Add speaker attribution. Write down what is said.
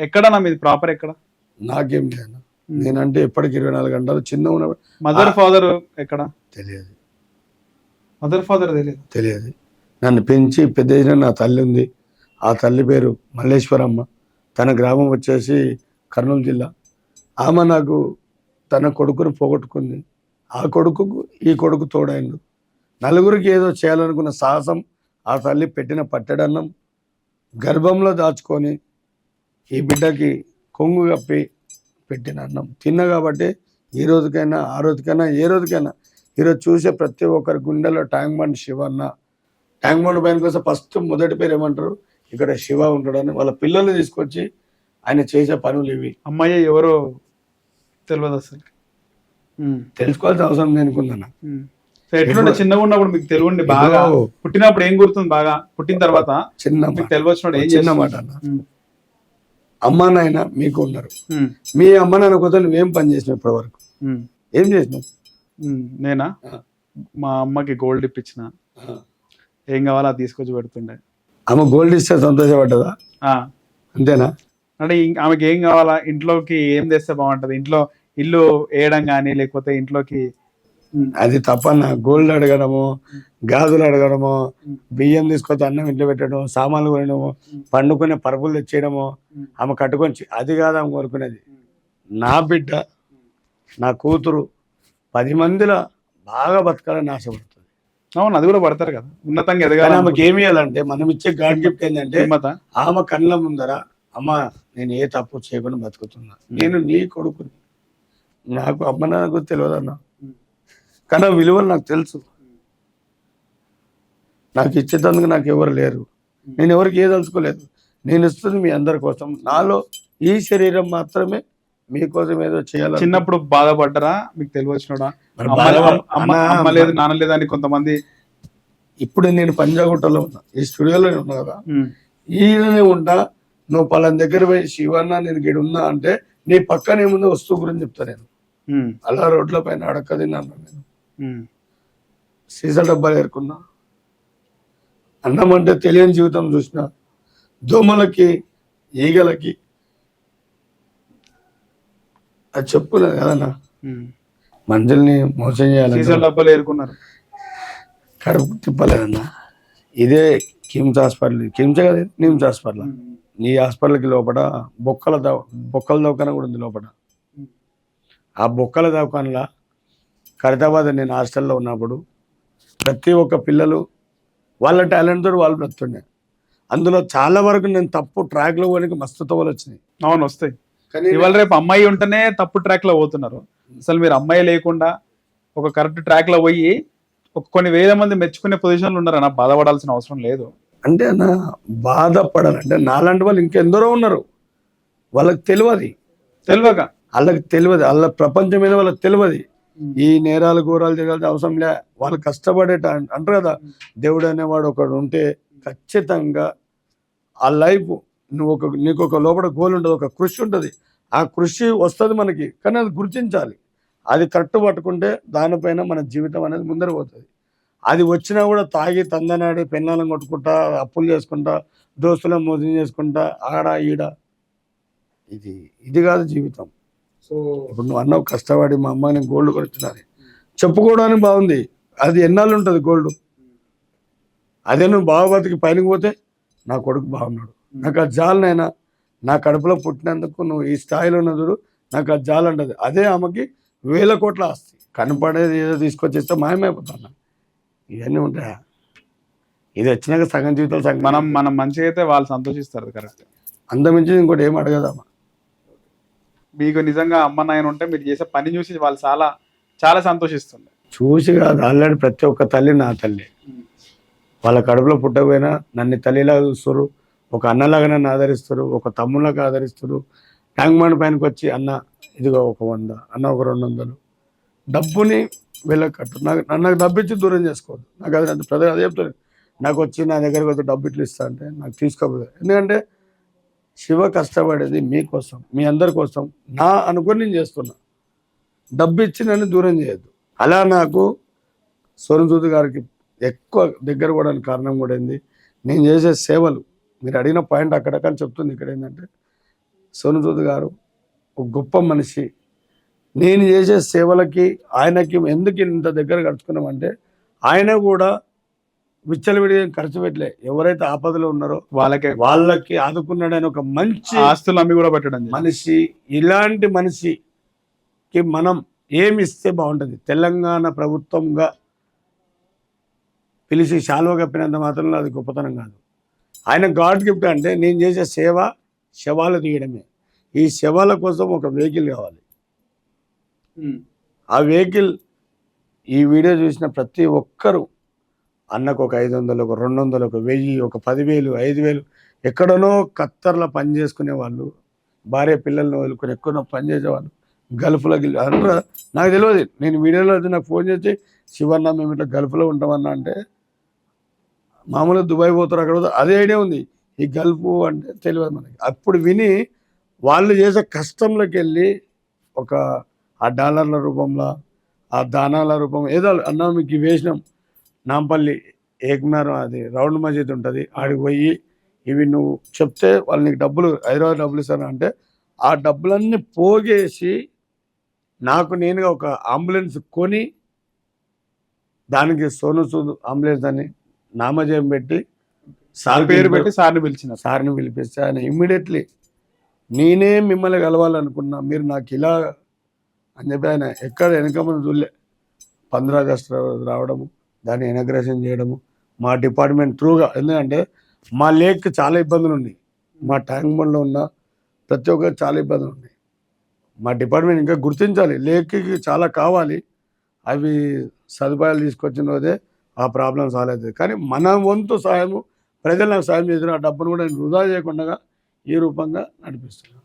Speaker 1: ఎక్కడన్నా మీది? ప్రాపర్ ఎక్కడ?
Speaker 2: నాకేం లేదు. నేనంటే ఎప్పటికి ఇరవై నాలుగు గంటలు చిన్న ఉన్న
Speaker 1: మదర్ ఫాదర్ ఎక్కడ?
Speaker 2: తెలియదు.
Speaker 1: మదర్ ఫాదర్ తెలియదు?
Speaker 2: తెలియదు. నన్ను పెంచి పెద్ద చేసిన నా తల్లి ఉంది. ఆ తల్లి పేరు మల్లేశ్వరమ్మ. తన గ్రామం వచ్చేసి కర్నూలు జిల్లా. ఆమె నాకు తన కొడుకును పోగొట్టుకుంది. ఆ కొడుకుకు ఈ కొడుకు తోడైండు. నలుగురికి ఏదో చేయాలనుకున్న సాహసం ఆ తల్లి పెట్టిన పట్టెడన్నం గర్భంలో దాచుకొని ఈ బిడ్డకి కొంగు కప్పి పెట్టిన అన్నం. తిన్నా కాబట్టి ఈ రోజుకైనా ఆ రోజుకైనా ఏ రోజుకైనా. ఈరోజు చూసే ప్రతి ఒక్కరి గుండెలో ట్యాంక్ బండ్ శివ అన్న. ట్యాంక్ బండ్ పైన కోసం ఫస్ట్ మొదటి పేరు ఏమంటారు? ఇక్కడ శివ ఉంటాడని. వాళ్ళ పిల్లల్ని తీసుకొచ్చి ఆయన చేసే పనులు ఇవి.
Speaker 1: అమ్మాయి ఎవరో తెలియదు అసలు.
Speaker 2: తెలుసుకోవాల్సిన అవసరం.
Speaker 1: సో ఎట్లుండే? చిన్నగా ఉన్నప్పుడు మీకు తెలియండి బాగా. పుట్టినప్పుడు ఏం గుర్తుంది బాగా? పుట్టిన తర్వాత
Speaker 2: చిన్న
Speaker 1: తెలియచ్చినప్పుడు ఏం
Speaker 2: చిన్న
Speaker 1: చేస్తున్నావు?
Speaker 2: మాట అన్న. అమ్మ నాయన మీకు ఉన్నారు. మీ అమ్మ నాన్న కొత్త నువ్వేం పని చేసినావు ఇప్పటి వరకు ఏం చేసినావు.
Speaker 1: నేనా. మా అమ్మకి గోల్డ్ ఇప్పించిన. ఏం కావాలో అది తీసుకొచ్చి పెడుతుండే.
Speaker 2: ఆమె గోల్డ్ ఇస్తే సంతోషపడ్డదా? అంతేనా?
Speaker 1: అంటే ఆమెకి ఏం కావాలా? ఇంట్లోకి ఏం తెస్తే బాగుంటది? ఇంట్లో ఇల్లు వేయడం కానీ లేకపోతే ఇంట్లోకి
Speaker 2: అది తప్పన్న. గోల్డ్ అడగడము గాజులు అడగడము. బియ్యం తీసుకొచ్చి అన్నం ఇంట్లో పెట్టడం సామాన్లు కొనడము పండుకునే పరుపులు తెచ్చేయడము. ఆమె కట్టుకొని అది కాదు ఆమె కోరుకునేది. నా బిడ్డ నా కూతురు పది మందిలో బాగా బతకాలని ఆశపడుతుంది
Speaker 1: అవును అది కూడా పడతారు కదా. ఉన్నతంగా ఎదగాలి
Speaker 2: ఆమెకి ఏమి ఇవ్వాలంటే మనం ఇచ్చే గాడ్ గిఫ్ట్ ఏంటంటే ఆమె కళ్ళ ముందర అమ్మ నేను ఏ తప్పు చేయకుండా బతుకుతున్నా. నేను నీ కొడుకుని. నాకు అమ్మ నాకు తెలియదు అన్న కానీ ఆ విలువలు నాకు తెలుసు. నాకు ఇచ్చేటందుకు నాకు ఎవరు లేరు. నేను ఎవరికి ఏ తలుచుకోలేదు నేను ఇస్తుంది మీ అందరి కోసం. నాలో ఈ శరీరం మాత్రమే మీకోసం ఏదో చేయాలి
Speaker 1: చిన్నప్పుడు బాధపడ్డరా? మీకు తెలియచ్చినోడా అమ్మ అమ్మ లేదు నాన్న లేదు అని కొంతమంది
Speaker 2: ఇప్పుడు నేను పంజాగుట్టలో ఉన్నా. ఈ స్టూడియోలో ఉన్నా కదా. ఈయననే ఉంటా. నువ్వు పలాన దగ్గర పోయి శివన్న నేను గిడు ఉన్నా అంటే నీ పక్కన ఏముందో వస్తువు గురించి చెప్తా నేను. అలా రోడ్ల పైన అడక్క తిన్నాను నేను. సీసా డబ్బాలు ఏరుకున్నా అన్నం అంటే తెలియని జీవితం చూసిన దోమలకి ఈగలకి. అది చెప్పులేదు కదన్నా. మనుషుల్ని మోసం చేయాలని
Speaker 1: సీసాల డబ్బాలు ఏరుకున్నారు
Speaker 2: కడుపు తిప్పలేదన్నా. ఇదే కిమ్స్ హాస్పిటల్ కిమ్స్ కదా? నిమ్స్ హాస్పిటల్. ఈ హాస్పిటల్కి లోపల బొక్కల దవ బొక్కల దవాఖాన కూడా ఉంది లోపల. ఆ బొక్కల దవాఖానలో ఖరీదాబాద్ నేను హాస్టల్లో ఉన్నప్పుడు ప్రతి ఒక్క పిల్లలు వాళ్ళ టాలెంట్తో వాళ్ళు బ్రతుండే అందులో చాలా వరకు నేను తప్పు ట్రాక్లో పోనీకి మస్తు తవ్వలు వచ్చినాయి.
Speaker 1: అవును వస్తాయి.
Speaker 2: కానీ
Speaker 1: ఇవాళ రేపు అమ్మాయి ఉంటేనే తప్పు ట్రాక్లో పోతున్నారు. అసలు మీరు అమ్మాయి లేకుండా ఒక కరెక్ట్ ట్రాక్లో పోయి ఒక కొన్ని వేల మంది మెచ్చుకునే పొజిషన్లు ఉన్నారన్న బాధపడాల్సిన అవసరం లేదు.
Speaker 2: అంటే నా బాధపడాలంటే నాలాంటి వాళ్ళు ఇంకెందరో ఉన్నారు. వాళ్ళకి తెలియదు
Speaker 1: తెలియక
Speaker 2: వాళ్ళకి తెలియదు వాళ్ళ ప్రపంచం మీద వాళ్ళకి తెలియదు ఈ నేరాలు ఘోరాలు చేయాల్సిన అవసరం లే. వాళ్ళు కష్టపడేట అంటారు కదా దేవుడు అనేవాడు ఒకడు ఉంటే ఖచ్చితంగా ఆ లైఫ్ నువ్వు ఒక నీకు ఒక లోపల గోల్ ఉంటుంది ఒక కృషి ఉంటుంది. ఆ కృషి వస్తుంది మనకి కానీ అది గుర్తించాలి. అది కరెక్ట్ పట్టుకుంటే దానిపైన మన జీవితం అనేది ముందర పోతుంది. అది వచ్చినా కూడా తాగి తందనాడి పెన్నాలను కొట్టుకుంటా అప్పులు చేసుకుంటా దోస్తులను మోసం చేసుకుంటా ఆడ ఈడ. ఇది ఇది కాదు జీవితం. ఇప్పుడు నువ్వు అన్నావు కష్టపడి మా అమ్మాయిని గోల్డ్ కొడుతున్నది చెప్పుకోవడానికి బాగుంది. అది ఎన్నాళ్ళు ఉంటుంది గోల్డ్ అదే నువ్వు బాగా బతికి పైనకి పోతే నా కొడుకు బాగున్నాడు. నాకు ఆ జాలనైనా నా కడుపులో పుట్టినందుకు నువ్వు ఈ స్థాయిలో ఉన్నదుడు నాకు ఆ జాలు అంటది. అదే ఆమెకి వేల కోట్ల ఆస్తి. కనపడేది ఏదో తీసుకొచ్చేస్తే మాయమైపోతాను ఇవన్నీ ఉంటాయా? ఇది వచ్చినాక సగం జీవితాలు సగం
Speaker 1: మనం మనం మంచిగా అయితే వాళ్ళు సంతోషిస్తారు కరెక్ట్
Speaker 2: అందమించి ఇంకోటి ఏం అడగదామా
Speaker 1: మీకు నిజంగా అమ్మ నాయన ఉంటే మీరు చేసే పని చూసి వాళ్ళు చాలా చాలా సంతోషిస్తుంది.
Speaker 2: చూసి కాదు ఆల్రెడీ ప్రతి ఒక్క తల్లి నా తల్లి. వాళ్ళ కడుపులో పుట్టకపోయినా నన్ను తల్లిలాగా చూస్తారు ఒక అన్నలాగా నన్ను ఆదరిస్తారు ఒక తమ్ముళ్ళగా ఆదరిస్తారు. ట్యాంక్ బండ్ పైనకి వచ్చి అన్న ఇదిగో ఒక వంద అన్న ఒక రెండు వందలు. డబ్బుని వీళ్ళకి కట్టు నాకు నన్ను డబ్బు ఇచ్చి దూరం చేసుకోవద్దు. నాకు అది ప్రజలు అదే చెప్తారు. నాకు వచ్చి నా దగ్గరకు వచ్చి డబ్బు ఇట్లు ఇస్తా అంటే నాకు తీసుకోలేదు ఎందుకంటే శివ కష్టపడేది మీకోసం మీ అందరి కోసం. నా అనుకుని నేను చేస్తున్నా. డబ్బు ఇచ్చి నన్ను దూరం చేయొద్దు. అలా నాకు సోరంసూద్ గారికి ఎక్కువ దగ్గర కూడా కారణం కూడా ఏంది? నేను చేసే సేవలు మీరు అడిగిన పాయింట్ అక్కడక్కడ చెప్తుంది ఇక్కడ ఏంటంటే సోనుదూద్ గారు ఒక గొప్ప మనిషి. నేను చేసే సేవలకి ఆయనకి ఎందుకు ఇంత దగ్గర గడుచుకున్నామంటే ఆయన కూడా విచ్చలవిడి ఖర్చు పెట్టలే. ఎవరైతే ఆపదలో ఉన్నారో
Speaker 1: వాళ్ళకే
Speaker 2: వాళ్ళకి ఆదుకున్నాడని ఒక మంచి
Speaker 1: ఆస్తులు అమ్మి కూడా పెట్టడం.
Speaker 2: మనిషి ఇలాంటి మనిషికి మనం ఏమి ఇస్తే బాగుంటుంది. తెలంగాణ ప్రభుత్వంగా పిలిచి శాలువ కప్పినంత మాత్రంలో అది గొప్పతనం కాదు. ఆయన గాడ్ గిఫ్ట్ అంటే నేను చేసే సేవ శవాలు తీయడమే. ఈ శవాల కోసం ఒక వెహికల్ కావాలి. ఆ వెహికల్ ఈ వీడియో చూసిన ప్రతి ఒక్కరూ అన్నకు ఒక ఐదు వందలు ఒక రెండు వందలు ఒక వెయ్యి ఒక పదివేలు ఐదు వేలు ఎక్కడనో కత్తర్లో పని చేసుకునే వాళ్ళు భార్య పిల్లల్ని వదులుకొని ఎక్కడో పని చేసేవాళ్ళు. గల్ఫ్లో గిల్ అందరూ నాకు తెలియదు నేను వీడియోలో అయితే నాకు ఫోన్ చేసి శివన్న మేము ఇట్లా గల్ఫ్లో ఉంటామన్నా అంటే మామూలుగా దుబాయ్ పోతారు అక్కడ పోతారు. అదే ఐడియా ఉంది. ఈ గల్ఫ్ అంటే తెలియదు మనకి. అప్పుడు విని వాళ్ళు చేసే కష్టంలోకి వెళ్ళి ఒక ఆ డాలర్ల రూపంలో ఆ దానాల రూపం ఏదో అన్నా మీకు వేసినాం. నాంపల్లి ఏకనారు అది రౌండ్ మసీద్ ఉంటుంది. ఆడికి పోయి ఇవి నువ్వు చెప్తే వాళ్ళు నీకు డబ్బులు హైదరాబాద్ డబ్బులు ఇస్తాను అంటే ఆ డబ్బులన్నీ పోగేసి నాకు నేనుగా ఒక అంబులెన్స్ కొని దానికి సోను సూద్ అంబులెన్స్ అని నామజయం పెట్టి
Speaker 1: సార్ పేరు పెట్టి సార్ని పిలిచినారు.
Speaker 2: సార్ని పిలిపిస్తే ఆయన ఇమ్మీడియట్లీ నేనే మిమ్మల్ని కలవాలనుకున్నా మీరు నాకు ఇలా అని చెప్పి ఆయన ఎక్కడ వెనక ముందు చూడలే. పంద్రా ఆగస్ట్ రావడము. దాన్ని ఇనాగ్రేషన్ చేయడము మా డిపార్ట్మెంట్ త్రూగా ఎందుకంటే మా లేక్ చాలా ఇబ్బందులు ఉన్నాయి. మా ట్యాంక్ బండ్లో ఉన్న ప్రతి ఒక్కరు చాలా ఇబ్బందులు ఉన్నాయి. మా డిపార్ట్మెంట్ ఇంకా గుర్తించాలి. లేక్కి చాలా కావాలి. అవి సదుపాయాలు తీసుకొచ్చిన రోజే ఆ ప్రాబ్లం సాల్వ్ అవుతుంది. కానీ మన వంతు సాయము ప్రజలు నాకు సాయం చేసిన ఆ డబ్బును కూడా నేను వృధా చేయకుండా ఈ రూపంగా నడిపిస్తున్నాను.